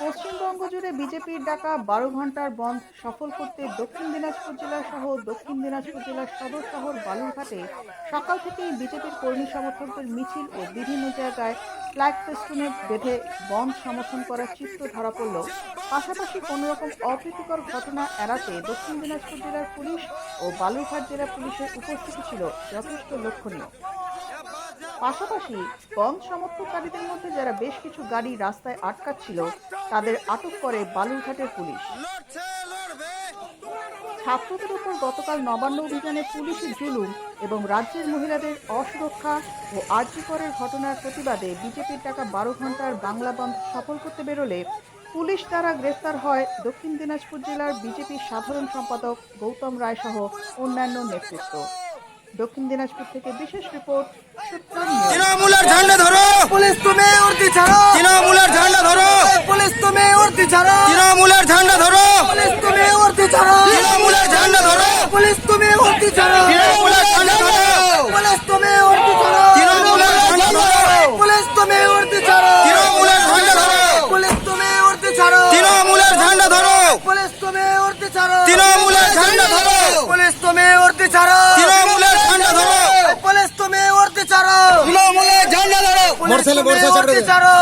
পশ্চিমবঙ্গ জুড়ে বিজেপির ডাকা বারো ঘণ্টার বন্ধ সফল করতে দক্ষিণ দিনাজপুর জেলা সহ দক্ষিণ দিনাজপুর জেলার সদর শহর বালুরঘাটে সকাল থেকেই বিজেপির কর্মী সমর্থকদের মিছিল ও বিভিন্ন জায়গায় ফ্ল্যাগ ফেস্টুনে বেঁধে বন্ধ সমর্থন করার চিত্র ধরা পড়ল। পাশাপাশি কোনো রকম অপ্রীতিকর ঘটনা এড়াতে দক্ষিণ দিনাজপুর জেলার পুলিশ ও বালুরঘাট জেলা পুলিশের উপস্থিতি ছিল যথেষ্ট লক্ষণীয়। পাশাপাশি বন্ধ সমর্থককারীদের মধ্যে যারা বেশ কিছু গাড়ি রাস্তায় আটকাচ্ছিল তাদের আটক করে বালুরঘাটের পুলিশ। ছাত্রদের উপর গতকাল নবান্ন অভিযানে পুলিশের জুলুম এবং রাজ্যের মহিলাদের অসুরক্ষা ও আর্যিকরের ঘটনার প্রতিবাদে বিজেপির টাকা বারো ঘণ্টার বাংলা বন্ধ সফল করতে বেরোলে পুলিশ দ্বারা গ্রেফতার হয় দক্ষিণ দিনাজপুর জেলার বিজেপির সাধারণ সম্পাদক গৌতম রায় সহ অন্যান্য নেতৃত্ব। দক্ষিণ দিনাজপুর থেকে বিশেষ রিপোর্ট তৃণমূলের ঝান্ডা ধরো! পুলিশ তুমি উর্দি ছাড়ো। তৃণমূলের ঝান্ডা ধরো! পুলিশ তুমি উর্দি ছাড়ো। তৃণমূলের ঝান্ডা ধরো! পুলিশ তুমি উর্দি ছাড়ো। তৃণমূলের ঝান্ডা ধরো! পুলিশ তুমি উর্দি ছাড়ো। তৃণমূলের ঝান্ডা ধরো! পুলিশ তুমি উর্দি ছাড়ো। তৃণমূলের ঝান্ডা ধরো! পুলিশ তুমি উর্দি ছাড়ো। তৃণমূলের ঝান্ডা ধরো! পুলিশ তুমি উর্দি ছাড়ো। তৃণমূলের ঝান্ডা ধরো! পুলিশ তুমি উর্দি ছাড়ো। তৃণমূলের ঝান্ডা ধরো! পুলিশ তুমি উর্দি ছাড়ো তৃণমূলের ঝান্ডা ধরো পুলিশ তুমি ছাড়ো তৃণমূলের ঝান্ডা ধরো। পুলিশ তুমি উর্দি ছাড়ো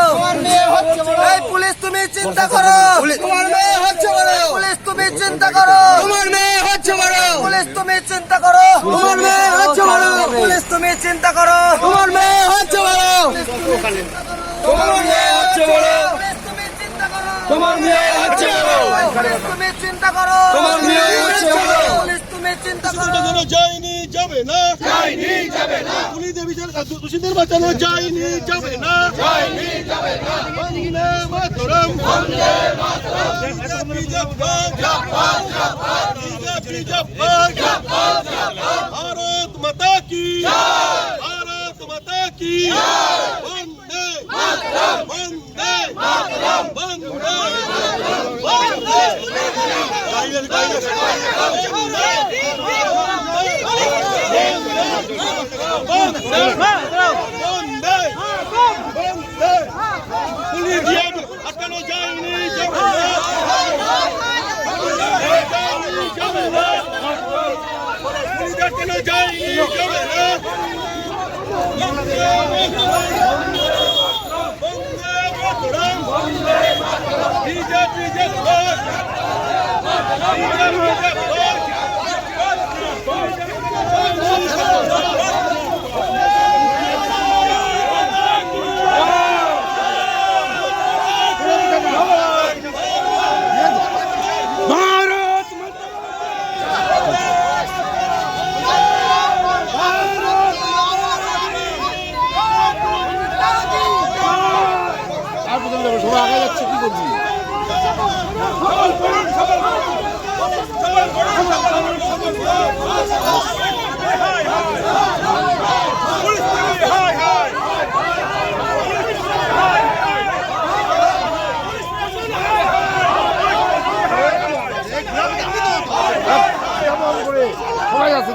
এই পুলিশ তুমি চিন্তা করো তোমার মেয়ে হচ্ছে বড়। পুলিশ তুমি চিন্তা করো। তোমার মেয়ে হচ্ছে বড়। পুলিশ তুমি চিন্তা করো। তোমার মেয়ে হচ্ছে বড়। পুলিশ তুমি চিন্তা করো। তোমার মেয়ে হচ্ছে বড়। তোমার মেয়ে হচ্ছে বড়। পুলিশ তুমি চিন্তা করো। তোমার মেয়ে হচ্ছে বড়। তুমি চিন্তা করো। তোমার মেয়ে হচ্ছে বড়। পুলিশ তুমি চিন্তা করো। যায়নি যাবে না। যায়নি যাবে না। পুলিশ বিচার দোষীদের বাঁচানো যায়নি যাবে না। যায়নি যাবে না। বন্দে মাতরম। বন্দে মাতরম। বিজেপি জিন্দাবাদ জিন্দাবাদ জিন্দাবাদ বিজেপি জিন্দাবাদ জিন্দাবাদ জিন্দাবাদ ভারত মাতা কি? ভারত মাতা কি? বন্দে মাতরম। বন্দে মাতরম। বন্দে মাতরম বন্দে। গাইলে বন্দে বন্দে পুলিশ দিয়ে আটকানো যায়নি যাবে না যায়নি যাবে না পুলিশ আটকানো যায়নি যাবে না বন্দে মাতরম বিজেপি জিন্দাবাদ বিজেপি জিন্দাবাদ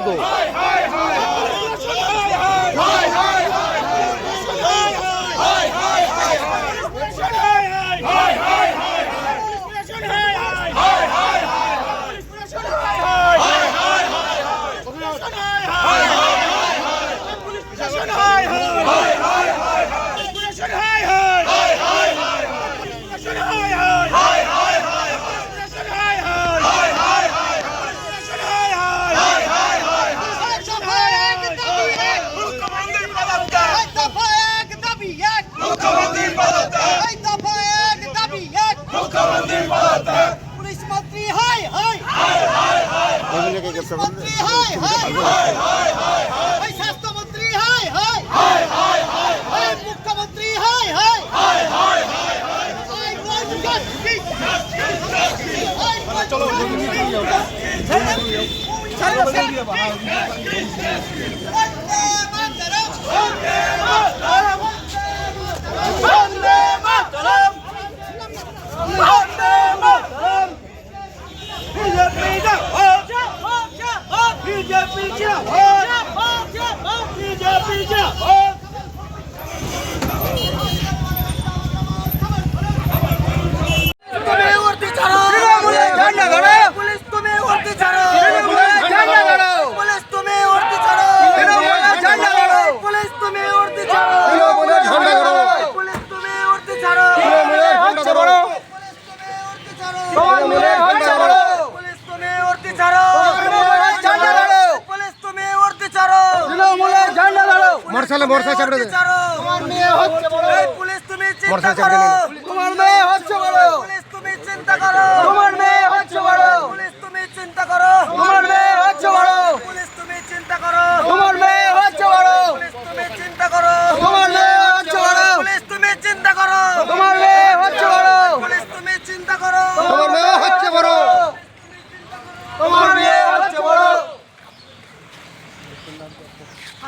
পুলিশ মন্ত্রী হাই হাই এই স্বাস্থ্যমন্ত্রী হাই হাই এই মুখ্যমন্ত্রী হাই হাই এই রাজঘাট চলো বন্দে মাতরম বন্দে মাতরম বিজেপি জিন্দাবাদ বিজেপি জিন্দাবাদ বিজেপি জিন্দাবাদ না মোটরসাইকেল চাপড়ে দে। তোমার মেয়ে হচ্ছে বড়। এই পুলিশ তুমি চিন্তা করো দে। তোমার মেয়ে হচ্ছে বড় পুলিশ তুমি চিন্তা করো তোমার মেয়ে হচ্ছে বড় পুলিশ তুমি চিন্তা করো তোমার মেয়ে হচ্ছে বড় পুলিশ তুমি চিন্তা করো তোমার মেয়ে হচ্ছে বড় পুলিশ তুমি চিন্তা করো তোমার মেয়ে হচ্ছে বড় পুলিশ তুমি চিন্তা করো তোমার মেয়ে হচ্ছে বড় পুলিশ তুমি চিন্তা করো তোমার মেয়ে হচ্ছে বড় তোমার মেয়ে হচ্ছে বড়